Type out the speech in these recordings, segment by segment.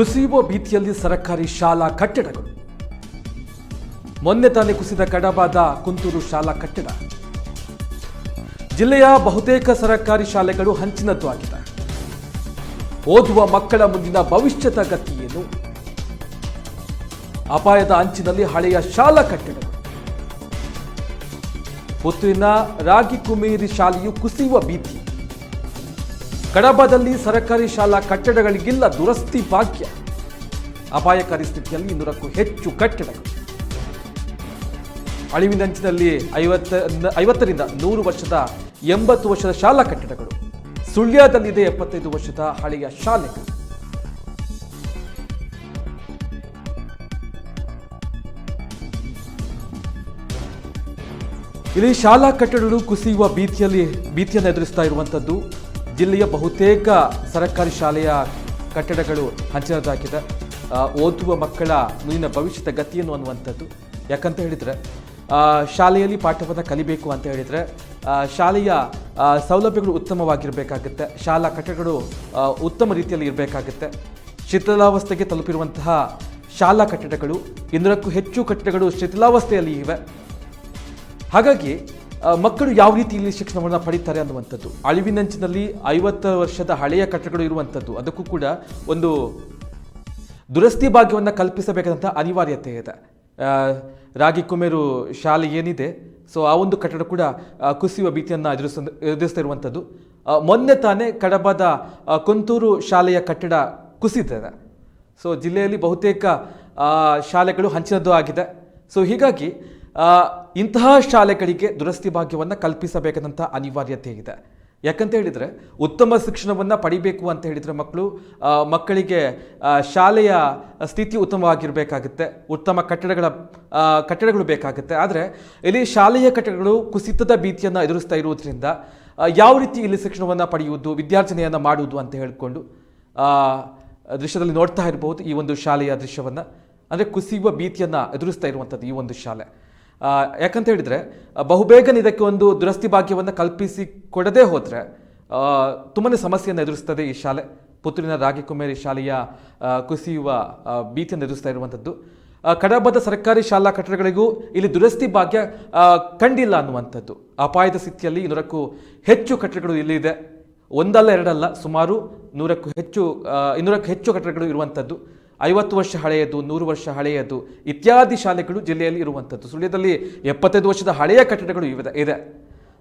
ಕುಸಿಯುವ ಭೀತಿಯಲ್ಲಿ ಸರ್ಕಾರಿ ಶಾಲಾ ಕಟ್ಟಡಗಳು. ಮೊನ್ನೆ ತಾನೇ ಕುಸಿದ ಕಡಬಾದ ಕುಂತೂರು ಶಾಲಾ ಕಟ್ಟಡ. ಜಿಲ್ಲೆಯ ಬಹುತೇಕ ಸರ್ಕಾರಿ ಶಾಲೆಗಳು ಹಂಚಿನದ್ದು ಆಗಿದೆ ಓದುವ ಮಕ್ಕಳ ಮುಂದಿನ ಭವಿಷ್ಯದ ಗತಿ ಏನು? ಅಪಾಯದ ಅಂಚಿನಲ್ಲಿ ಹಳೆಯ ಶಾಲಾ ಕಟ್ಟಡಗಳು. ಪುತ್ತೂರಿನ ರಾಗಿ ಕುಮೇರಿ ಶಾಲೆಯು ಕುಸಿಯುವ ಭೀತಿ. ಕಡಬದಲ್ಲಿ ಸರ್ಕಾರಿ ಶಾಲಾ ಕಟ್ಟಡಗಳಿಗಿಲ್ಲ ದುರಸ್ತಿ ಭಾಗ್ಯ. ಅಪಾಯಕಾರಿ ಸ್ಥಿತಿಯಲ್ಲಿ ಇನ್ನೂರಕ್ಕೂ ಹೆಚ್ಚು ಕಟ್ಟಡಗಳು. ಅಳಿವಿನಂಚಿನಲ್ಲಿ ಐವತ್ತ, ಐವತ್ತರಿಂದ ನೂರು ವರ್ಷದ ಎಂಬತ್ತು ವರ್ಷದ ಶಾಲಾ ಕಟ್ಟಡಗಳು. ಸುಳ್ಯದಲ್ಲಿದೆ ಎಪ್ಪತ್ತೈದು ವರ್ಷದ ಹಳೆಯ ಶಾಲೆಗಳು. ಇಲ್ಲಿ ಶಾಲಾ ಕಟ್ಟಡಗಳು ಕುಸಿಯುವ ಭೀತಿಯಲ್ಲಿ ಭೀತಿಯನ್ನು ಎದುರಿಸ್ತಾ ಇರುವಂಥದ್ದು ಜಿಲ್ಲೆಯ ಬಹುತೇಕ ಸರ್ಕಾರಿ ಶಾಲೆಯ ಕಟ್ಟಡಗಳು ಹಂಚಿನದಾಗಿದೆ. ಓದುವ ಮಕ್ಕಳ ಮುಂದಿನ ಭವಿಷ್ಯದ ಗತಿಯನ್ನು ಅನ್ನುವಂಥದ್ದು. ಯಾಕಂತ ಹೇಳಿದರೆ ಶಾಲೆಯಲ್ಲಿ ಪಾಠವನ್ನು ಕಲಿಬೇಕು ಅಂತ ಹೇಳಿದರೆ ಶಾಲೆಯ ಸೌಲಭ್ಯಗಳು ಉತ್ತಮವಾಗಿರಬೇಕಾಗುತ್ತೆ. ಶಾಲಾ ಕಟ್ಟಡಗಳು ಉತ್ತಮ ರೀತಿಯಲ್ಲಿ ಇರಬೇಕಾಗುತ್ತೆ. ಶಿಥಿಲಾವಸ್ಥೆಗೆ ತಲುಪಿರುವಂತಹ ಶಾಲಾ ಕಟ್ಟಡಗಳು, ಇನ್ನೂರಕ್ಕೂ ಹೆಚ್ಚು ಕಟ್ಟಡಗಳು ಶಿಥಿಲಾವಸ್ಥೆಯಲ್ಲಿ ಇವೆ. ಹಾಗಾಗಿ ಮಕ್ಕಳು ಯಾವ ರೀತಿ ಇಲ್ಲಿ ಶಿಕ್ಷಣವನ್ನು ಪಡೀತಾರೆ ಅನ್ನುವಂಥದ್ದು. ಅಳಿವಿನಂಚಿನಲ್ಲಿ ಐವತ್ತು ವರ್ಷದ ಹಳೆಯ ಕಟ್ಟಡಗಳು ಇರುವಂಥದ್ದು. ಅದಕ್ಕೂ ಕೂಡ ಒಂದು ದುರಸ್ತಿ ಭಾಗ್ಯವನ್ನು ಕಲ್ಪಿಸಬೇಕಾದಂಥ ಅನಿವಾರ್ಯತೆ ಇದೆ. ರಾಗಿ ಕುಮೇರು ಶಾಲೆ ಏನಿದೆ, ಸೊ ಆ ಒಂದು ಕಟ್ಟಡ ಕೂಡ ಕುಸಿಯುವ ಭೀತಿಯನ್ನು ಎದುರಿಸ, ಎದುರಿಸ್ತಾ ಇರುವಂಥದ್ದು. ಮೊನ್ನೆ ತಾನೇ ಕಡಬದ ಕೊಂತೂರು ಶಾಲೆಯ ಕಟ್ಟಡ ಕುಸಿದಿದೆ. ಸೊ ಜಿಲ್ಲೆಯಲ್ಲಿ ಬಹುತೇಕ ಶಾಲೆಗಳು ಹಂಚಿನದ್ದು ಆಗಿದೆ. ಸೊ ಹೀಗಾಗಿ ಇಂತಹ ಶಾಲೆಗಳಿಗೆ ದುರಸ್ತಿ ಭಾಗ್ಯವನ್ನು ಕಲ್ಪಿಸಬೇಕಾದಂಥ ಅನಿವಾರ್ಯತೆ ಇದೆ. ಯಾಕಂತ ಹೇಳಿದರೆ ಉತ್ತಮ ಶಿಕ್ಷಣವನ್ನು ಪಡಿಬೇಕು ಅಂತ ಹೇಳಿದರೆ ಮಕ್ಕಳು ಮಕ್ಕಳಿಗೆ ಶಾಲೆಯ ಸ್ಥಿತಿ ಉತ್ತಮವಾಗಿರಬೇಕಾಗುತ್ತೆ. ಉತ್ತಮ ಕಟ್ಟಡಗಳ ಕಟ್ಟಡಗಳು ಬೇಕಾಗುತ್ತೆ. ಆದರೆ ಇಲ್ಲಿ ಶಾಲೆಯ ಕಟ್ಟಡಗಳು ಕುಸಿತದ ಭೀತಿಯನ್ನು ಎದುರಿಸ್ತಾ ಇರುವುದರಿಂದ ಯಾವ ರೀತಿ ಇಲ್ಲಿ ಶಿಕ್ಷಣವನ್ನು ಪಡೆಯುವುದು, ವಿದ್ಯಾರ್ಜನೆಯನ್ನು ಮಾಡುವುದು ಅಂತ ಹೇಳಿಕೊಂಡು ದೃಶ್ಯದಲ್ಲಿ ನೋಡ್ತಾ ಇರಬಹುದು ಈ ಒಂದು ಶಾಲೆಯ ದೃಶ್ಯವನ್ನು. ಅಂದರೆ ಕುಸಿಯುವ ಭೀತಿಯನ್ನು ಎದುರಿಸ್ತಾ ಇರುವಂಥದ್ದು ಈ ಒಂದು ಶಾಲೆ. ಯಾಕಂತ ಹೇಳಿದರೆ ಬಹುಬೇಗನೆ ಇದಕ್ಕೆ ಒಂದು ದುರಸ್ತಿ ಭಾಗ್ಯವನ್ನು ಕಲ್ಪಿಸಿ ಕೊಡದೇ ಹೋದರೆ ತುಂಬಾ ಸಮಸ್ಯೆಯನ್ನು ಎದುರಿಸ್ತದೆ ಈ ಶಾಲೆ. ಪುತ್ತೂರಿನ ರಾಗಿಕುಮೇರಿ ಶಾಲೆಯ ಕುಸಿಯುವ ಭೀತಿಯನ್ನು ಎದುರಿಸ್ತಾ ಇರುವಂಥದ್ದು ಕಡಬದ ಸರ್ಕಾರಿ ಶಾಲಾ ಕಟ್ಟಡಗಳಿಗೂ ಇಲ್ಲಿ ದುರಸ್ತಿ ಭಾಗ್ಯ ಕಂಡಿಲ್ಲ ಅನ್ನುವಂಥದ್ದು. ಅಪಾಯದ ಸ್ಥಿತಿಯಲ್ಲಿ ಇನ್ನೂರಕ್ಕೂ ಹೆಚ್ಚು ಕಟ್ಟಡಗಳು ಇಲ್ಲಿದೆ ಒಂದಲ್ಲ ಎರಡಲ್ಲ, ಸುಮಾರು ನೂರಕ್ಕೂ ಹೆಚ್ಚು ಇನ್ನೂರಕ್ಕೂ ಹೆಚ್ಚು ಕಟ್ಟಡಗಳು ಇರುವಂಥದ್ದು. ಐವತ್ತು ವರ್ಷ ಹಳೆಯದು, ನೂರು ವರ್ಷ ಹಳೆಯದು ಇತ್ಯಾದಿ ಶಾಲೆಗಳು ಜಿಲ್ಲೆಯಲ್ಲಿ ಇರುವಂಥದ್ದು. ಸುಳ್ಯದಲ್ಲಿ ಎಪ್ಪತ್ತೈದು ವರ್ಷದ ಹಳೆಯ ಕಟ್ಟಡಗಳು ಇವೆ, ಇದೆ.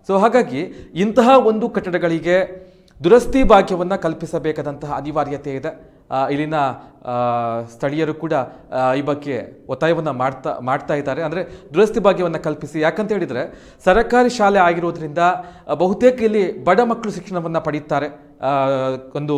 ಸೊ ಹಾಗಾಗಿ ಇಂತಹ ಒಂದು ಕಟ್ಟಡಗಳಿಗೆ ದುರಸ್ತಿ ಭಾಗ್ಯವನ್ನು ಕಲ್ಪಿಸಬೇಕಾದಂತಹ ಅನಿವಾರ್ಯತೆ ಇದೆ. ಇಲ್ಲಿನ ಸ್ಥಳೀಯರು ಕೂಡ ಈ ಬಗ್ಗೆ ಒತ್ತಾಯವನ್ನು ಮಾಡ್ತಾ ಮಾಡ್ತಾ ಇದ್ದಾರೆ. ಅಂದರೆ ದುರಸ್ತಿ ಭಾಗ್ಯವನ್ನು ಕಲ್ಪಿಸಿ, ಯಾಕಂತ ಹೇಳಿದರೆ ಸರ್ಕಾರಿ ಶಾಲೆ ಆಗಿರೋದ್ರಿಂದ ಬಹುತೇಕ ಇಲ್ಲಿ ಬಡ ಮಕ್ಕಳು ಶಿಕ್ಷಣವನ್ನು ಪಡೀತಾರೆ. ಒಂದು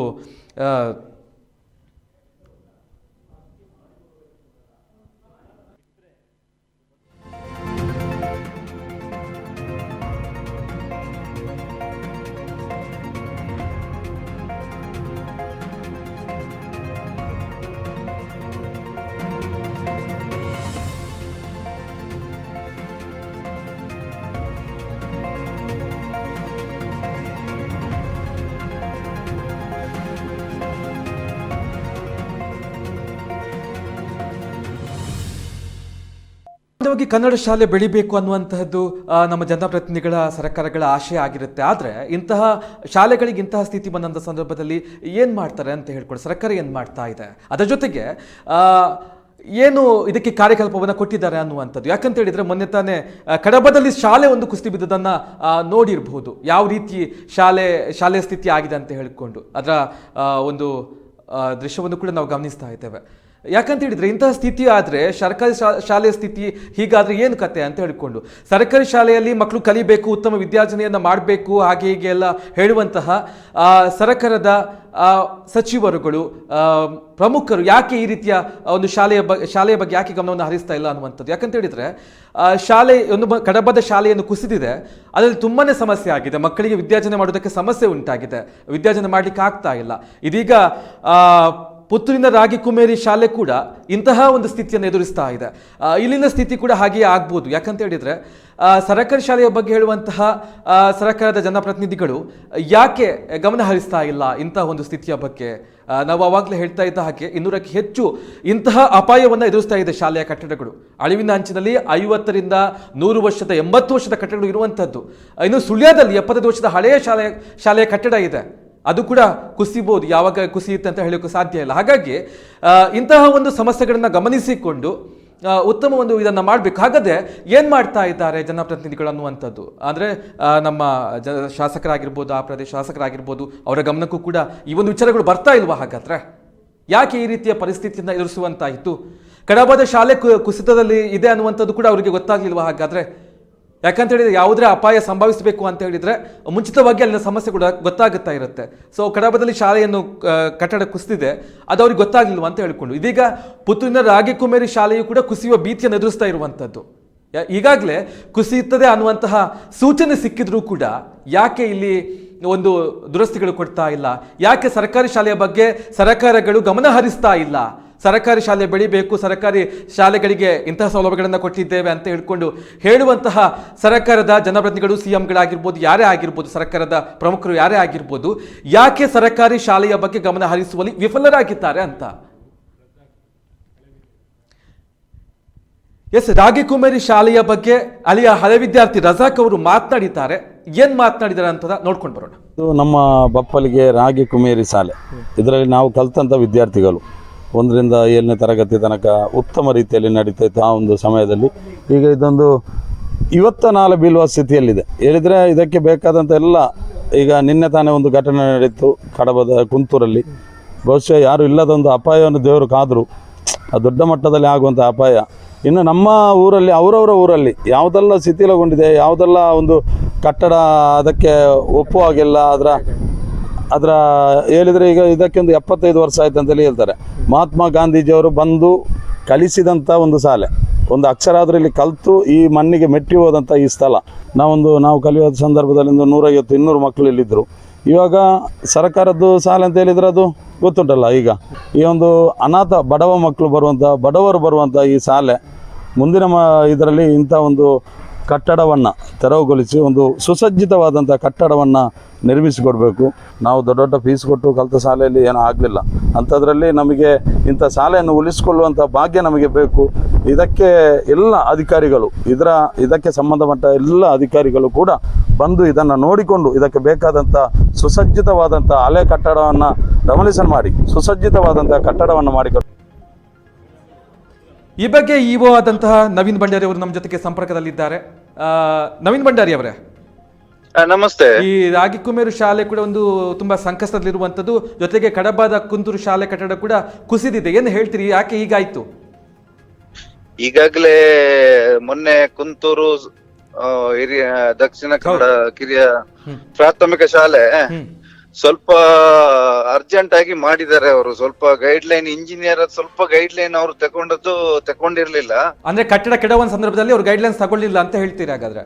ಸಾಮಾನ್ಯವಾಗಿ ಕನ್ನಡ ಶಾಲೆ ಬೆಳಿಬೇಕು ಅನ್ನುವಂತಹದ್ದು ನಮ್ಮ ಜನಪ್ರತಿನಿಧಿಗಳ, ಸರ್ಕಾರಗಳ ಆಶಯ ಆಗಿರುತ್ತೆ. ಆದರೆ ಇಂತಹ ಶಾಲೆಗಳಿಗೆ ಇಂತಹ ಸ್ಥಿತಿ ಬಂದಂಥ ಸಂದರ್ಭದಲ್ಲಿ ಏನು ಮಾಡ್ತಾರೆ ಅಂತ ಹೇಳ್ಕೊಂಡು. ಸರ್ಕಾರ ಏನು ಮಾಡ್ತಾ ಇದೆ? ಅದರ ಜೊತೆಗೆ ಏನು ಇದಕ್ಕೆ ಕಾರ್ಯಕಲ್ಪವನ್ನು ಕೊಟ್ಟಿದ್ದಾರೆ ಅನ್ನುವಂಥದ್ದು. ಯಾಕಂತ ಹೇಳಿದರೆ ಮೊನ್ನೆ ತಾನೇ ಕಡಬದಲ್ಲಿ ಶಾಲೆ ಒಂದು ಕುಸ್ತಿ ಬಿದ್ದದನ್ನು ನೋಡಿರಬಹುದು. ಯಾವ ರೀತಿ ಶಾಲೆ, ಶಾಲೆಯ ಸ್ಥಿತಿ ಆಗಿದೆ ಅಂತ ಹೇಳಿಕೊಂಡು. ಅದರ ಒಂದು ದೃಶ್ಯವನ್ನು ಕೂಡ ನಾವು ಗಮನಿಸ್ತಾ ಇದ್ದೇವೆ. ಯಾಕಂತ ಹೇಳಿದ್ರೆ ಇಂತಹ ಸ್ಥಿತಿ ಆದರೆ ಸರ್ಕಾರಿ ಶಾಲೆಯ ಸ್ಥಿತಿ ಹೀಗಾದ್ರೆ ಏನು ಕತೆ ಅಂತ ಹೇಳಿಕೊಂಡು ಸರ್ಕಾರಿ ಶಾಲೆಯಲ್ಲಿ ಮಕ್ಕಳು ಕಲಿಬೇಕು, ಉತ್ತಮ ವಿದ್ಯಾರ್ಜನೆಯನ್ನು ಮಾಡಬೇಕು, ಹಾಗೆ ಹೀಗೆ ಎಲ್ಲ ಹೇಳುವಂತಹ ಸರ್ಕಾರದ ಸಚಿವರುಗಳು ಪ್ರಮುಖರು ಯಾಕೆ ಈ ರೀತಿಯ ಒಂದು ಶಾಲೆಯ ಬ, ಶಾಲೆಯ ಬಗ್ಗೆ ಯಾಕೆ ಗಮನವನ್ನು ಹರಿಸ್ತಾ ಇಲ್ಲ ಅನ್ನುವಂಥದ್ದು. ಯಾಕಂತ ಹೇಳಿದರೆ ಶಾಲೆ ಒಂದು ಕಡಬದ ಶಾಲೆಯನ್ನು ಕುಸಿದಿದೆ, ಅದರಲ್ಲಿ ತುಂಬಾ ಸಮಸ್ಯೆ ಆಗಿದೆ. ಮಕ್ಕಳಿಗೆ ವಿದ್ಯಾರ್ಜನೆ ಮಾಡೋದಕ್ಕೆ ಸಮಸ್ಯೆ ಉಂಟಾಗಿದೆ. ವಿದ್ಯಾರ್ಜನೆ ಮಾಡಲಿಕ್ಕೆ ಆಗ್ತಾ ಇಲ್ಲ. ಇದೀಗ ಪುತ್ತೂರಿನ ರಾಗಿ ಕುಮೇರಿ ಶಾಲೆ ಕೂಡ ಇಂತಹ ಒಂದು ಸ್ಥಿತಿಯನ್ನು ಎದುರಿಸ್ತಾ ಇದೆ. ಇಲ್ಲಿನ ಸ್ಥಿತಿ ಕೂಡ ಹಾಗೆಯೇ ಆಗ್ಬೋದು. ಯಾಕಂತ ಹೇಳಿದರೆ ಸರ್ಕಾರಿ ಶಾಲೆಯ ಬಗ್ಗೆ ಹೇಳುವಂತಹ ಸರ್ಕಾರದ ಜನಪ್ರತಿನಿಧಿಗಳು ಯಾಕೆ ಗಮನ ಹರಿಸ್ತಾ ಇಲ್ಲ ಇಂತಹ ಒಂದು ಸ್ಥಿತಿಯ ಬಗ್ಗೆ? ನಾವು ಆವಾಗಲೇ ಹೇಳ್ತಾ ಇದ್ದ ಹಾಗೆ ಇನ್ನೂರಕ್ಕೆ ಹೆಚ್ಚು ಇಂತಹ ಅಪಾಯವನ್ನು ಎದುರಿಸ್ತಾ ಇದೆ ಶಾಲೆಯ ಕಟ್ಟಡಗಳು. ಅಳಿವಿನ ಅಂಚಿನಲ್ಲಿ ಐವತ್ತರಿಂದ ನೂರು ವರ್ಷದ, ಎಂಬತ್ತು ವರ್ಷದ ಕಟ್ಟಡಗಳು ಇರುವಂಥದ್ದು. ಇನ್ನು ಸುಳ್ಯದಲ್ಲಿ ಎಪ್ಪತ್ತೈದು ವರ್ಷದ ಹಳೆಯ ಶಾಲೆ, ಶಾಲೆಯ ಕಟ್ಟಡ ಇದೆ. ಅದು ಕೂಡ ಕುಸಿಬೋದು, ಯಾವಾಗ ಕುಸಿಯುತ್ತೆ ಅಂತ ಹೇಳೋಕೆ ಸಾಧ್ಯ ಇಲ್ಲ. ಹಾಗಾಗಿ ಇಂತಹ ಒಂದು ಸಮಸ್ಯೆಗಳನ್ನು ಗಮನಿಸಿಕೊಂಡು ಉತ್ತಮ ಒಂದು ಇದನ್ನು ಮಾಡಬೇಕು. ಹಾಗಾದ್ರೆ ಏನು ಮಾಡ್ತಾ ಇದ್ದಾರೆ ಜನಪ್ರತಿನಿಧಿಗಳು ಅನ್ನುವಂಥದ್ದು? ಅಂದರೆ ನಮ್ಮ ಜ, ಶಾಸಕರಾಗಿರ್ಬೋದು, ಆ ಪ್ರದೇಶ ಶಾಸಕರಾಗಿರ್ಬೋದು, ಅವರ ಗಮನಕ್ಕೂ ಕೂಡ ಈ ಒಂದು ವಿಚಾರಗಳು ಬರ್ತಾ ಇಲ್ವಾ ಹಾಗಾದ್ರೆ? ಯಾಕೆ ಈ ರೀತಿಯ ಪರಿಸ್ಥಿತಿಯನ್ನು ಎದುರಿಸುವಂತಾಯಿತು? ಕಡಬದ ಶಾಲೆ ಕುಸಿತದಲ್ಲಿ ಇದೆ ಅನ್ನುವಂಥದ್ದು ಕೂಡ ಅವರಿಗೆ ಗೊತ್ತಾಗ್ಲಿಲ್ವಾ ಹಾಗಾದ್ರೆ? ಯಾಕಂತ ಹೇಳಿದ್ರೆ ಯಾವುದೇ ಅಪಾಯ ಸಂಭವಿಸಬೇಕು ಅಂತ ಹೇಳಿದ್ರೆ ಮುಂಚಿತವಾಗಿ ಅಲ್ಲಿನ ಸಮಸ್ಯೆ ಕೂಡ ಗೊತ್ತಾಗುತ್ತಾ ಇರುತ್ತೆ. ಸೊ ಕಡಬದಲ್ಲಿ ಶಾಲೆಯನ್ನು ಕಟ್ಟಡ ಕುಸಿದಿದೆ. ಅದು ಅವ್ರಿಗೆ ಗೊತ್ತಾಗ್ಲಿಲ್ವಾ ಅಂತ ಹೇಳ್ಕೊಂಡು. ಇದೀಗ ಪುತ್ತೂರಿನ ರಾಗಿಕುಮೇರಿ ಶಾಲೆಯು ಕೂಡ ಕುಸಿಯುವ ಭೀತಿಯನ್ನು ಎದುರಿಸ್ತಾ ಇರುವಂಥದ್ದು ಈಗಾಗಲೇ ಕುಸಿಯುತ್ತದೆ ಅನ್ನುವಂತಹ ಸೂಚನೆ ಸಿಕ್ಕಿದ್ರೂ ಕೂಡ ಯಾಕೆ ಇಲ್ಲಿ ಒಂದು ದುರಸ್ತಿಗಳು ಕೊಡ್ತಾ ಇಲ್ಲ? ಯಾಕೆ ಸರ್ಕಾರಿ ಶಾಲೆಯ ಬಗ್ಗೆ ಸರ್ಕಾರಗಳು ಗಮನ ಹರಿಸ್ತಾ ಇಲ್ಲ? ಸರ್ಕಾರಿ ಶಾಲೆ ಬೆಳಿಬೇಕು, ಸರ್ಕಾರಿ ಶಾಲೆಗಳಿಗೆ ಇಂತಹ ಸೌಲಭ್ಯಗಳನ್ನು ಕೊಟ್ಟಿದ್ದೇವೆ ಅಂತ ಹೇಳಿಕೊಂಡು ಹೇಳುವಂತಹ ಸರ್ಕಾರದ ಜನಪ್ರತಿನಿಧಿಗಳು ಸಿ ಎಂಗಳಾಗಿರ್ಬೋದು ಯಾರೇ ಆಗಿರ್ಬೋದು, ಸರ್ಕಾರದ ಪ್ರಮುಖರು ಯಾರೇ ಆಗಿರ್ಬೋದು, ಯಾಕೆ ಸರ್ಕಾರಿ ಶಾಲೆಯ ಬಗ್ಗೆ ಗಮನ ಹರಿಸುವಲ್ಲಿ ವಿಫಲರಾಗಿದ್ದಾರೆ ಅಂತ? ಎಸ್, ರಾಗಿಕುಮಾರಿ ಶಾಲೆಯ ಬಗ್ಗೆ ಅಲ್ಲಿಯ ಹಳೆ ವಿದ್ಯಾರ್ಥಿ ರಜಾಕ್ ಅವರು ಮಾತನಾಡಿದ್ದಾರೆ. ಏನ್ ಮಾತನಾಡಿದ್ದಾರೆ ಅಂತ ನೋಡ್ಕೊಂಡು ಬರೋಣ. ಇದು ನಮ್ಮ ಬಪ್ಪಲಿಗೆ ರಾಗಿ ಕುಮೇರಿ ಶಾಲೆ. ಇದರಲ್ಲಿ ನಾವು ಕಲ್ತಂಥ ವಿದ್ಯಾರ್ಥಿಗಳು. ಒಂದರಿಂದ ಏಳನೇ ತರಗತಿ ತನಕ ಉತ್ತಮ ರೀತಿಯಲ್ಲಿ ನಡೀತಾ ಆ ಒಂದು ಸಮಯದಲ್ಲಿ. ಈಗ ಇದೊಂದು ಇವತ್ತ ನಾಳೆ ಬೀಳುವ ಸ್ಥಿತಿಯಲ್ಲಿದೆ. ಹೇಳಿದರೆ ಇದಕ್ಕೆ ಬೇಕಾದಂಥ ಎಲ್ಲ ಈಗ ನಿನ್ನೆ ತಾನೇ ಒಂದು ಘಟನೆ ನಡೀತು ಕಡಬದ ಕುಂತೂರಲ್ಲಿ. ಬಹುಶಃ ಯಾರು ಇಲ್ಲದೊಂದು ಅಪಾಯವನ್ನು ದೇವರು ಕಾದರು ಆ ದೊಡ್ಡ ಮಟ್ಟದಲ್ಲಿ ಆಗುವಂಥ ಅಪಾಯ. ಇನ್ನು ನಮ್ಮ ಊರಲ್ಲಿ, ಅವರವರ ಊರಲ್ಲಿ ಯಾವುದೆಲ್ಲ ಸ್ಥಿತಿಲಗೊಂಡಿದೆ ಯಾವುದೆಲ್ಲ ಒಂದು ಕಟ್ಟಡ ಅದಕ್ಕೆ ಒಪ್ಪುವಾಗಿಲ್ಲ, ಅದರ ಅದರ ಹೇಳಿದರೆ ಈಗ ಇದಕ್ಕೊಂದು ಎಪ್ಪತ್ತೈದು ವರ್ಷ ಆಯ್ತು ಅಂತೇಳಿ ಹೇಳ್ತಾರೆ. ಮಹಾತ್ಮ ಗಾಂಧೀಜಿಯವರು ಬಂದು ಕಲಿಸಿದಂಥ ಒಂದು ಶಾಲೆ. ಒಂದು ಅಕ್ಷರ ಅದರಲ್ಲಿ ಇಲ್ಲಿ ಕಲಿತು ಈ ಮಣ್ಣಿಗೆ ಮೆಟ್ಟಿ ಹೋದಂಥ ಈ ಸ್ಥಳ. ನಾವೊಂದು, ನಾವು ಕಲಿಯೋ ಸಂದರ್ಭದಲ್ಲಿ ಒಂದು ನೂರೈವತ್ತು, ಇನ್ನೂರು ಮಕ್ಕಳು ಇಲ್ಲಿದ್ದರು. ಇವಾಗ ಸರ್ಕಾರದ್ದು ಶಾಲೆ ಅಂತ ಹೇಳಿದರೆ ಅದು ಗೊತ್ತುಂಟಲ್ಲ ಈಗ. ಈ ಒಂದು ಅನಾಥ ಬಡವ ಮಕ್ಕಳು ಬರುವಂಥ ಬಡವರು ಬರುವಂಥ ಈ ಶಾಲೆ, ಮುಂದಿನ ಮ ಇದರಲ್ಲಿ ಇಂಥ ಒಂದು ಕಟ್ಟಡವನ್ನು ತೆರವುಗೊಳಿಸಿ ಒಂದು ಸುಸಜ್ಜಿತವಾದಂಥ ಕಟ್ಟಡವನ್ನು ನಿರ್ಮಿಸಿಕೊಡಬೇಕು. ನಾವು ದೊಡ್ಡ ದೊಡ್ಡ ಫೀಸ್ ಕೊಟ್ಟು ಕಲಿತ ಶಾಲೆಯಲ್ಲಿ ಏನೂ ಆಗಲಿಲ್ಲ. ಅಂಥದ್ರಲ್ಲಿ ನಮಗೆ ಇಂಥ ಶಾಲೆಯನ್ನು ಉಳಿಸಿಕೊಳ್ಳುವಂಥ ಭಾಗ್ಯ ನಮಗೆ ಬೇಕು. ಇದಕ್ಕೆ ಎಲ್ಲ ಅಧಿಕಾರಿಗಳು, ಇದರ, ಇದಕ್ಕೆ ಸಂಬಂಧಪಟ್ಟ ಎಲ್ಲ ಅಧಿಕಾರಿಗಳು ಕೂಡ ಬಂದು ಇದನ್ನು ನೋಡಿಕೊಂಡು ಇದಕ್ಕೆ ಬೇಕಾದಂಥ ಸುಸಜ್ಜಿತವಾದಂಥ ಹಳೆ ಕಟ್ಟಡವನ್ನು ಡೆಮೊಲಿಷನ್ ಮಾಡಿ, ಸುಸಜ್ಜಿತವಾದಂಥ ಕಟ್ಟಡವನ್ನು ಮಾಡಿಕೊಂಡು ಈ ಬಗ್ಗೆ ಇಒ ಆದಂತಹ ನವೀನ್ ಭಂಡಾರಿ ಅವರು ನಮ್ಮ ಜೊತೆಗೆ ಸಂಪರ್ಕದಲ್ಲಿದ್ದಾರೆ. ನವೀನ್ ಭಂಡಾರಿ ಅವರೇ? ನಮಸ್ತೆ. ಈ ರಾಗಿಕುಮೇರು ಶಾಲೆ ಕೂಡ ಒಂದು ತುಂಬಾ ಸಂಕಷ್ಟದಲ್ಲಿರುವಂತದ್ದು ಜೊತೆಗೆ ಕಡಬಾದ ಕುಂತೂರು ಶಾಲೆ ಕಟ್ಟಡ ಕೂಡ ಕುಸಿದಿದೆ. ಏನು ಹೇಳ್ತೀರಿ ಯಾಕೆ ಹೀಗಾಯ್ತು? ಈಗಾಗಲೇ ಮೊನ್ನೆ ಕುಂತೂರು ಹಿರಿಯ ದಕ್ಷಿಣ ಕನ್ನಡ ಕಿರಿಯ ಪ್ರಾಥಮಿಕ ಶಾಲೆ ಸ್ವಲ್ಪ ಅರ್ಜೆಂಟ್ ಆಗಿ ಮಾಡಿದ್ದಾರೆ ಅವರು. ಸ್ವಲ್ಪ ಗೈಡ್ ಲೈನ್ ಇಂಜಿನಿಯರ್ ಸ್ವಲ್ಪ ಗೈಡ್ ಲೈನ್ ಅವರು ತಗೊಂಡದ್ದು ತಗೊಂಡಿರ್ಲಿಲ್ಲ. ಅಂದ್ರೆ ಕಟ್ಟಡ ಕೆಡವ ಸಂದರ್ಭದಲ್ಲಿ ಅವ್ರು ಗೈಡ್ಲೈನ್ಸ್ ತಗೊಳ್ಳಿಲ್ಲ ಅಂತ ಹೇಳ್ತೀರಿ ಹಾಗಾದ್ರೆ?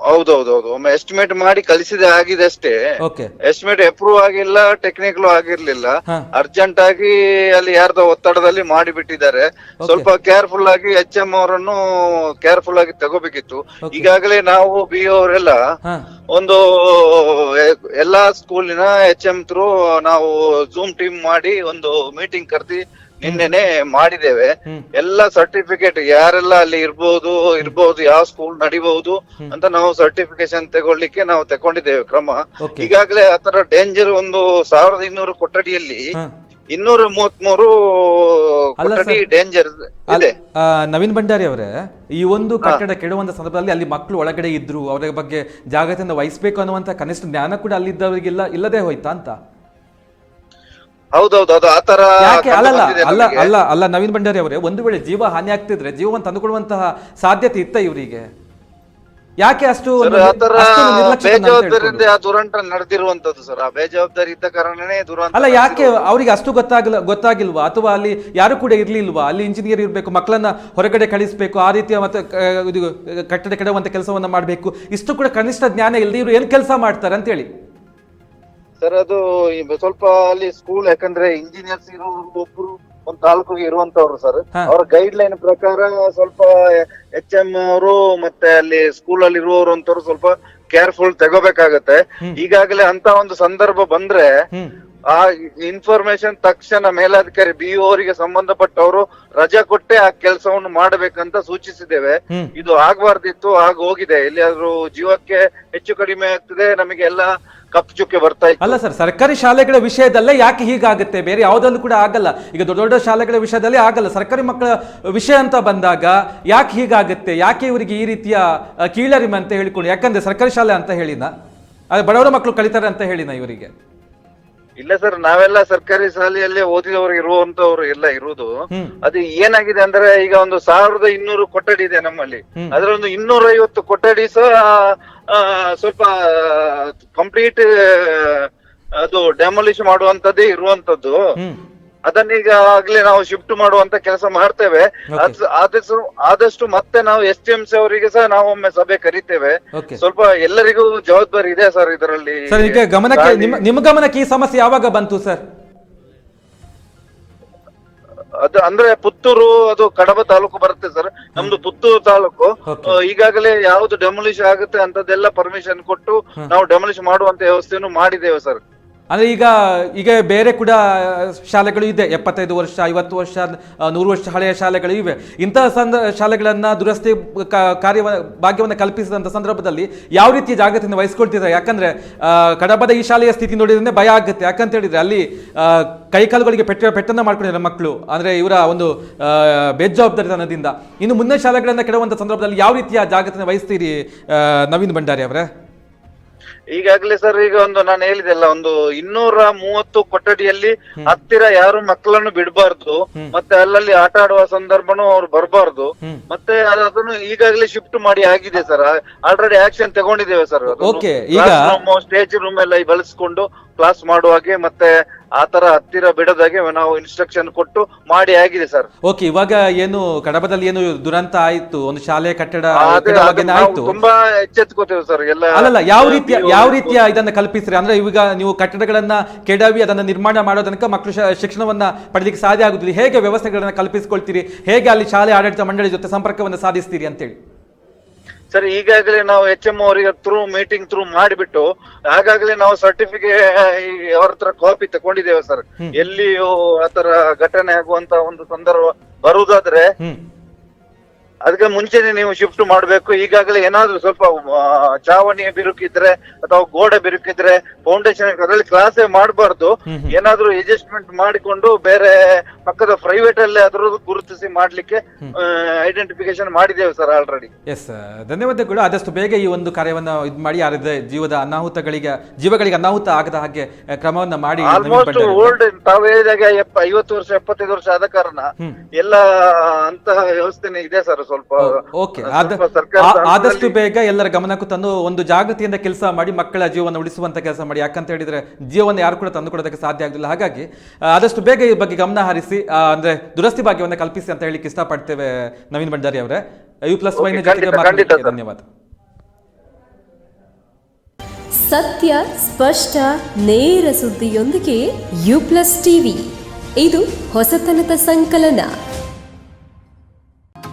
ಹೌದೌದೌದು. ಒಮ್ಮೆ ಎಸ್ಟಿಮೇಟ್ ಮಾಡಿ ಕಲಿಸಿದೆ ಆಗಿದೆ ಅಷ್ಟೇ. ಓಕೆ ಎಸ್ಟಿಮೇಟ್ ಅಪ್ರೂವ್ ಆಗಿಲ್ಲ ಟೆಕ್ನಿಕಲ್ ಆಗಿರ್ಲಿಲ್ಲ. ಹಾ. ಅರ್ಜೆಂಟ್ ಆಗಿ ಅಲ್ಲಿ ಯಾರ್ದೋ ಒತ್ತಡದಲ್ಲಿ ಮಾಡಿಬಿಟ್ಟಿದ್ದಾರೆ. ಸ್ವಲ್ಪ ಕೇರ್ಫುಲ್ ಆಗಿ ಎಚ್ ಎಂ ಅವರನ್ನು ಕೇರ್ಫುಲ್ ಆಗಿ ತಗೋಬೇಕಿತ್ತು. ಈಗಾಗಲೇ ನಾವು ಬಿ ಅವರೆಲ್ಲ ಹಾ. ಒಂದು ಎಲ್ಲಾ ಸ್ಕೂಲಿನ ಎಚ್ ಎಂ ತ್ರೂ ನಾವು ಜೂಮ್ ಟೀಮ್ ಮಾಡಿ ಒಂದು ಮೀಟಿಂಗ್ ಕರೆದಿ ನಿನ್ನೆನೆ ಮಾಡಿದ್ದೇವೆ. ಎಲ್ಲಾ ಸರ್ಟಿಫಿಕೇಟ್ ಯಾರೆಲ್ಲ ಅಲ್ಲಿ ಇರ್ಬೋದು ಇರ್ಬೋದು ಯಾವ ಸ್ಕೂಲ್ ನಡಿಬಹುದು ಅಂತ ನಾವು ಸರ್ಟಿಫಿಕೇಶನ್ ತಗೊಳ್ಳಿಕ್ಕೆ ನಾವು ತಗೊಂಡಿದ್ದೇವೆ ಕ್ರಮ. ಈಗಾಗಲೇ ಆತರ ಡೇಂಜರ್ ಒಂದು ಸಾವಿರದ ಇನ್ನೂರು ಕೊಠಡಿಯಲ್ಲಿ ಇನ್ನೂರ ಮೂವತ್ಮೂರು ಅಲ್ಲ ಸರ್. ಡೇಂಜರ್ ಇದೆ. ಆ, ನವೀನ್ ಭಂಡಾರಿ ಅವರೇ ಈ ಒಂದು ಕಟ್ಟಡ ಕೆಡುವಂತ ಸಂದರ್ಭದಲ್ಲಿ ಅಲ್ಲಿ ಮಕ್ಕಳು ಒಳಗಡೆ ಇದ್ರು ಅವರ ಬಗ್ಗೆ ಜಾಗ್ರತೆಯಿಂದ ವಹಿಸಬೇಕು ಅನ್ನುವಂತ ಕನಿಷ್ಠ ಜ್ಞಾನ ಕೂಡ ಅಲ್ಲಿದ್ದವರಿಗೆಲ್ಲ ಇಲ್ಲದೆ ಹೋಯ್ತಾ ಅಂತ? ಹೌದೌದು ಅದು ಆತರ ಯಾಕೆ? ಅಲ್ಲಲ್ಲ ಅಲ್ಲ ಅಲ್ಲ ಅಲ್ಲ ನವೀನ್ ಭಂಡಾರಿ ಅವರೇ ಒಂದು ವೇಳೆ ಜೀವ ಹಾನಿ ಆಗ್ತಿದ್ರೆ ಜೀವವನ್ನು ತಂದುಕೊಡುವಂತಹ ಸಾಧ್ಯತೆ ಇತ್ತ ಇವರಿಗೆ? ಯಾಕೆ ಅಷ್ಟು ಬೇಜವಾಬ್ದಾರಿಯಿಂದ ದುರಂತ ನಡೆದಿರುವಂತದ್ದು ಸರ್. ಆ ಬೇಜವಾಬ್ದಾರಿ ಇದ್ದ ಕಾರಣನೇ ದುರಂತ ಅಲ್ಲ ಯಾಕೆ ಅವರಿಗೆ ಅಷ್ಟು ಗೊತ್ತಾಗಲ್ಲ ಗೊತ್ತಾಗಿಲ್ವಾ? ಅಥವಾ ಅಲ್ಲಿ ಯಾರು ಕೂಡ ಇರ್ಲಿಲ್ವಾ? ಅಲ್ಲಿ ಇಂಜಿನಿಯರ್ ಇರಬೇಕು ಮಕ್ಕಳನ್ನ ಹೊರಗಡೆ ಕಳಿಸಬೇಕು ಆ ರೀತಿಯ ಮತ್ತೆ ಇದು ಕಟ್ಟಡ ಕೆಡವಂತ ಕೆಲಸವನ್ನ ಮಾಡಬೇಕು. ಇಷ್ಟು ಕೂಡ ಕನಿಷ್ಠ ಜ್ಞಾನ ಇಲ್ಲದೆ ಇವರು ಏನ್ ಕೆಲಸ ಮಾಡ್ತಾರೆ ಅಂತ ಹೇಳಿ ಸರ್ ಅದು ಸ್ವಲ್ಪ ಅಲ್ಲಿ ಸ್ಕೂಲ್ ಯಾಕಂದ್ರೆ ಇಂಜಿನಿಯರ್ಸ್ ಇರೋರು ಒಬ್ರು ಒಂದ್ ತಾಲೂಕಿಗೆ ಇರುವಂತವ್ರು ಸರ್. ಅವ್ರ ಗೈಡ್ ಲೈನ್ ಪ್ರಕಾರ ಸ್ವಲ್ಪ ಎಚ್ ಎಂ ಅವರು ಮತ್ತೆ ಅಲ್ಲಿ ಸ್ಕೂಲ್ ಅಲ್ಲಿ ಇರುವವರು ಅಂತವ್ರು ಸ್ವಲ್ಪ ಕೇರ್ಫುಲ್ ತಗೋಬೇಕಾಗತ್ತೆ. ಈಗಾಗಲೇ ಅಂತ ಒಂದು ಸಂದರ್ಭ ಬಂದ್ರೆ ಆ ಇನ್ಫಾರ್ಮೇಶನ್ ತಕ್ಷಣ ಮೇಲಾಧಿಕಾರಿ ಬಿ ಅವರಿಗೆ ಸಂಬಂಧಪಟ್ಟವರು ರಜಾ ಕೊಟ್ಟೆ ಆ ಕೆಲಸವನ್ನು ಮಾಡಬೇಕಂತ ಸೂಚಿಸಿದ್ದೇವೆ. ಇದು ಆಗ್ಬಾರ್ದಿತ್ತು ಆಗ ಹೋಗಿದೆ. ಎಲ್ಲಿಯಾದ್ರೂ ಜೀವಕ್ಕೆ ಹೆಚ್ಚು ಕಡಿಮೆ ಆಗ್ತದೆ. ನಮಗೆ ಎಲ್ಲ ಕಪ್ಪು ಚುಕ್ಕೆ ಬರ್ತಾ ಇತ್ತು. ಅಲ್ಲ ಸರ್ ಸರ್ಕಾರಿ ಶಾಲೆಗಳ ವಿಷಯದಲ್ಲೇ ಯಾಕೆ ಹೀಗಾಗುತ್ತೆ? ಬೇರೆ ಯಾವುದಲ್ಲೂ ಕೂಡ ಆಗಲ್ಲ. ಈಗ ದೊಡ್ಡ ದೊಡ್ಡ ಶಾಲೆಗಳ ವಿಷಯದಲ್ಲಿ ಆಗಲ್ಲ. ಸರ್ಕಾರಿ ಮಕ್ಕಳ ವಿಷಯ ಅಂತ ಬಂದಾಗ ಯಾಕೆ ಹೀಗಾಗುತ್ತೆ? ಯಾಕೆ ಇವರಿಗೆ ಈ ರೀತಿಯ ಕೀಳರಿಮೆ ಅಂತ ಹೇಳಿಕೊಂಡು ಯಾಕಂದ್ರೆ ಸರ್ಕಾರಿ ಶಾಲೆ ಅಂತ ಹೇಳಿನ? ಅದೇ ಬಡವರ ಮಕ್ಕಳು ಕಲಿತಾರೆ ಅಂತ ಹೇಳಿನ ಇವರಿಗೆ? ಇಲ್ಲ ಸರ್ ನಾವೆಲ್ಲ ಸರ್ಕಾರಿ ಶಾಲೆಯಲ್ಲೇ ಓದಿದವರು ಇರುವಂತವ್ರು ಎಲ್ಲ ಇರುವುದು. ಅದು ಏನಾಗಿದೆ ಅಂದ್ರೆ ಈಗ ಒಂದು ಸಾವಿರದ ಇನ್ನೂರು ಕೊಠಡಿ ಇದೆ ನಮ್ಮಲ್ಲಿ. ಅದ್ರ ಒಂದು ಇನ್ನೂರ ಐವತ್ತು ಕೊಠಡಿ ಸಹ ಸ್ವಲ್ಪ ಕಂಪ್ಲೀಟ್ ಅದು ಡೆಮೊಲಿಷ್ ಮಾಡುವಂತದ್ದೇ ಇರುವಂತದ್ದು ಅದನ್ನೀಗ ಆಗ್ಲೇ ನಾವು ಶಿಫ್ಟ್ ಮಾಡುವಂತ ಕೆಲಸ ಮಾಡ್ತೇವೆ. ಆದಷ್ಟು ಆದಷ್ಟು ಮತ್ತೆ ನಾವು ಎಸ್ ಟಿ ಎಂ ಸಿ ಅವರಿಗೆ ಸಹ ನಾವೊಮ್ಮೆ ಒಮ್ಮೆ ಸಭೆ ಕರಿತೇವೆ. ಸ್ವಲ್ಪ ಎಲ್ಲರಿಗೂ ಜವಾಬ್ದಾರಿ ಇದೆ ಸರ್ ಇದರಲ್ಲಿ. ನಿಮ್ಮ ಗಮನಕ್ಕೆ ಈ ಸಮಸ್ಯೆ ಯಾವಾಗ ಬಂತು ಸರ್? ಅದು ಅಂದ್ರೆ ಪುತ್ತೂರು ಅದು ಕಡಬ ತಾಲೂಕು ಬರುತ್ತೆ ಸರ್. ನಮ್ದು ಪುತ್ತೂರು ತಾಲೂಕು. ಈಗಾಗಲೇ ಯಾವ್ದು ಡೆಮೊಲಿಷ್ ಆಗುತ್ತೆ ಅಂತದೆಲ್ಲ ಪರ್ಮಿಷನ್ ಕೊಟ್ಟು ನಾವು ಡೆಮೊಲಿಷ್ ಮಾಡುವಂತ ವ್ಯವಸ್ಥೆಯನ್ನು ಮಾಡಿದ್ದೇವೆ ಸರ್. ಅಂದ್ರೆ ಈಗ ಈಗ ಬೇರೆ ಕೂಡ ಶಾಲೆಗಳು ಇದೆ. ಎಪ್ಪತ್ತೈದು ವರ್ಷ, ಐವತ್ತು ವರ್ಷ ನೂರು ವರ್ಷ ಹಳೆಯ ಶಾಲೆಗಳು ಇವೆ. ಇಂತಹ ಸಂದ, ಶಾಲೆಗಳನ್ನು ದುರಸ್ತಿ ಕಾರ್ಯ ಭಾಗ್ಯವನ್ನು ಕಲ್ಪಿಸಿದಂಥ ಸಂದರ್ಭದಲ್ಲಿ ಯಾವ ರೀತಿಯ ಜಾಗ್ರತೆಯನ್ನು ವಹಿಸ್ಕೊಳ್ತಿದ್ದಾರೆ ಯಾಕಂದರೆ ಕಡಬದ ಈ ಶಾಲೆಯ ಸ್ಥಿತಿ ನೋಡಿದ್ರೆ ಭಯ ಆಗುತ್ತೆ. ಯಾಕಂತ ಹೇಳಿದರೆ, ಅಲ್ಲಿ ಕೈಕಾಲುಗಳಿಗೆ ಪೆಟ್ಟ, ಪೆಟ್ಟನ್ನು ಮಾಡ್ಕೊಂಡಿದ್ದಾರೆ ಮಕ್ಕಳು. ಅಂದರೆ ಇವರ ಒಂದು ಬೇಜವಾಬ್ದಾರಿತನದಿಂದ. ಇನ್ನು ಮುಂದೆ ಶಾಲೆಗಳನ್ನು ಕೆಡುವಂಥ ಸಂದರ್ಭದಲ್ಲಿ ಯಾವ ರೀತಿಯ ಜಾಗೃತಿಯನ್ನು ವಹಿಸ್ತೀರಿ ನವೀನ್ ಭಂಡಾರಿ ಅವರೇ? ಈಗಾಗಲೇ ಸರ್ ಈಗ ಒಂದು ನಾನು ಹೇಳಿದೆಲ್ಲ ಒಂದು ಇನ್ನೂರ ಮೂವತ್ತು ಕೊಠಡಿಯಲ್ಲಿ ಹತ್ತಿರ ಯಾರು ಮಕ್ಕಳನ್ನು ಬಿಡಬಾರ್ದು ಮತ್ತೆ ಅಲ್ಲಲ್ಲಿ ಆಟ ಆಡುವ ಸಂದರ್ಭನೂ ಅವ್ರು ಬರಬಾರ್ದು. ಮತ್ತೆ ಅದು- ಅದನ್ನು ಈಗಾಗಲೇ ಶಿಫ್ಟ್ ಮಾಡಿ ಆಗಿದೆ ಸರ್ ಆಲ್ರೆಡಿ ಆಕ್ಷನ್ ತಗೊಂಡಿದ್ದೇವೆ ಸರ್ ಓಕೆ ಈಗ- ಸ್ಟೇಜ್ ರೂಮ್ ಎಲ್ಲ ಬಳಸ್ಕೊಂಡು ಕ್ಲಾಸ್ ಮಾಡುವಾಗೆ ಮತ್ತೆ ಆತರ ಹತ್ತಿರ ಬಿಡದಾಗೆ ನಾವು ಇನ್ಸ್ಟ್ರಕ್ಷನ್ ಕೊಟ್ಟು ಮಾಡಿ ಆಗಿದೆ ಸರ್. ಓಕೆ ಇವಾಗ ಏನು ಕಡಬದಲ್ಲಿ ಏನು ದುರಂತ ಆಯ್ತು? ಒಂದು ಶಾಲೆ ಕಟ್ಟಡ ಆಯ್ತು? ತುಂಬಾ ಎಚ್ಚೆತ್ಕೋತೇವೆ ಸರ್ ಎಲ್ಲ ಅಲ್ಲಲ್ಲ ಯಾವ ರೀತಿಯ ಯಾವ ರೀತಿಯ ಇದನ್ನ ಕಲ್ಪಿಸ್ರಿ ಅಂದ್ರೆ ಇವಾಗ ನೀವು ಕಟ್ಟಡಗಳನ್ನ ಕೆಡವಿ ಅದನ್ನ ನಿರ್ಮಾಣ ಮಾಡೋ ತನಕ ಮಕ್ಕಳು ಶಿಕ್ಷಣವನ್ನ ಪಡೆಯಲಿಕ್ಕೆ ಸಾಧ್ಯ ಆಗುದಿಲ್ಲ. ಹೇಗೆ ವ್ಯವಸ್ಥೆಗಳನ್ನ ಕಲ್ಪಿಸಿಕೊಳ್ತೀರಿ? ಹೇಗೆ ಅಲ್ಲಿ ಶಾಲೆ ಆಡಳಿತ ಮಂಡಳಿ ಜೊತೆ ಸಂಪರ್ಕವನ್ನು ಸಾಧಿಸ್ತೀರಿ ಅಂತೇಳಿ? ಸರ್ ಈಗಾಗಲೇ ನಾವು ಎಚ್ ಎಂ ಅವರಿಗೆ ಥ್ರೂ ಮೀಟಿಂಗ್ ಥ್ರೂ ಮಾಡಿಬಿಟ್ಟು ಆಗಾಗಲೇ ನಾವು ಸರ್ಟಿಫಿಕೇಟ್ ಅವ್ರ ಹತ್ರ ಕಾಪಿ ತಗೊಂಡಿದ್ದೇವೆ ಸರ್. ಎಲ್ಲಿಯೂ ಆತರ ಘಟನೆ ಆಗುವಂತ ಒಂದು ಸಂದರ್ಭ ಬರುವುದಾದ್ರೆ ಅದಕ್ಕೆ ಮುಂಚೆನೆ ನೀವು ಶಿಫ್ಟ್ ಮಾಡ್ಬೇಕು. ಈಗಾಗಲೇ ಏನಾದ್ರೂ ಸ್ವಲ್ಪ ಚಾವಣಿ ಬಿರುಕಿದ್ರೆ ಅಥವಾ ಗೋಡೆ ಬಿರುಕಿದ್ರೆ ಫೌಂಡೇಶನ್ ಅದರಲ್ಲಿ ಕ್ಲಾಸೇ ಮಾಡಬಾರ್ದು. ಏನಾದ್ರೂ ಅಡ್ಜಸ್ಟ್ಮೆಂಟ್ ಮಾಡಿಕೊಂಡು ಬೇರೆ ಪಕ್ಕದ ಪ್ರೈವೇಟ್ ಅಲ್ಲಿ ಅದ್ರದ್ದು ಗುರುತಿಸಿ ಮಾಡ್ಲಿಕ್ಕೆ ಐಡೆಂಟಿಫಿಕೇಶನ್ ಮಾಡಿದ್ದೇವೆ ಸರ್ ಆಲ್ರೆಡಿ ಎಸ್ ಧನ್ಯವಾದಗಳು. ಆದಷ್ಟು ಬೇಗ ಈ ಒಂದು ಕಾರ್ಯವನ್ನು ಇದು ಮಾಡಿ ಯಾರಿದ್ರೆ ಜೀವದ ಅನಾಹುತಗಳಿಗೆ ಜೀವಗಳಿಗೆ ಅನಾಹುತ ಆಗದ ಹಾಗೆ ಕ್ರಮವನ್ನ ಮಾಡಿ ಆಲ್ಮೋಸ್ಟ್ ಓಲ್ಡ್ ತಾವು ಹೇಳಿದಾಗ ಐವತ್ತು ವರ್ಷ ಎಪ್ಪತ್ತೈದು ವರ್ಷ ಆದ ಕಾರಣ. ಎಲ್ಲ ಅಂತಹ ವ್ಯವಸ್ಥೆನೇ ಇದೆ ಸರ್ ಸ್ವಲ್ಪ ಓಕೆ. ಆದಷ್ಟು ಬೇಗ ಎಲ್ಲರ ಗಮನಕ್ಕೂ ತಂದು ಒಂದು ಜಾಗೃತಿಯಿಂದ ಕೆಲಸ ಮಾಡಿ ಮಕ್ಕಳ ಜೀವನ ಉಳಿಸುವಂತ ಕೆಲಸ ಮಾಡಿ. ಯಾಕಂತ ಹೇಳಿದ್ರೆ ಜೀವನ ಯಾರು ಕೂಡ ತಂದು ಕೊಡೋದಕ್ಕೆ ಸಾಧ್ಯ ಆಗುದಿಲ್ಲ ಹಾಗಾಗಿ ಆದಷ್ಟು ಬೇಗ ಈ ಬಗ್ಗೆ ಗಮನ ಹರಿಸಿ ಅಂದ್ರೆ ದುರಸ್ತಿ ಭಾಗ್ಯವನ್ನು ಕಲ್ಪಿಸಿ ಅಂತ ಹೇಳಿಕ್ಕೆ ಇಷ್ಟಪಡ್ತೇವೆ ನವೀನ್ ಭಂಡಾರಿ ಅವರೇ. ಯು ಪ್ಲಸ್ ವೈನ ಜೊತೆಗೆ. ಧನ್ಯವಾದ. ಸತ್ಯ ಸ್ಪಷ್ಟ ನೇರ ಸುದ್ದಿಯೊಂದಿಗೆ ಯು ಪ್ಲಸ್ ಟಿವಿ ಇದು ಹೊಸತನದ ಸಂಕಲನ.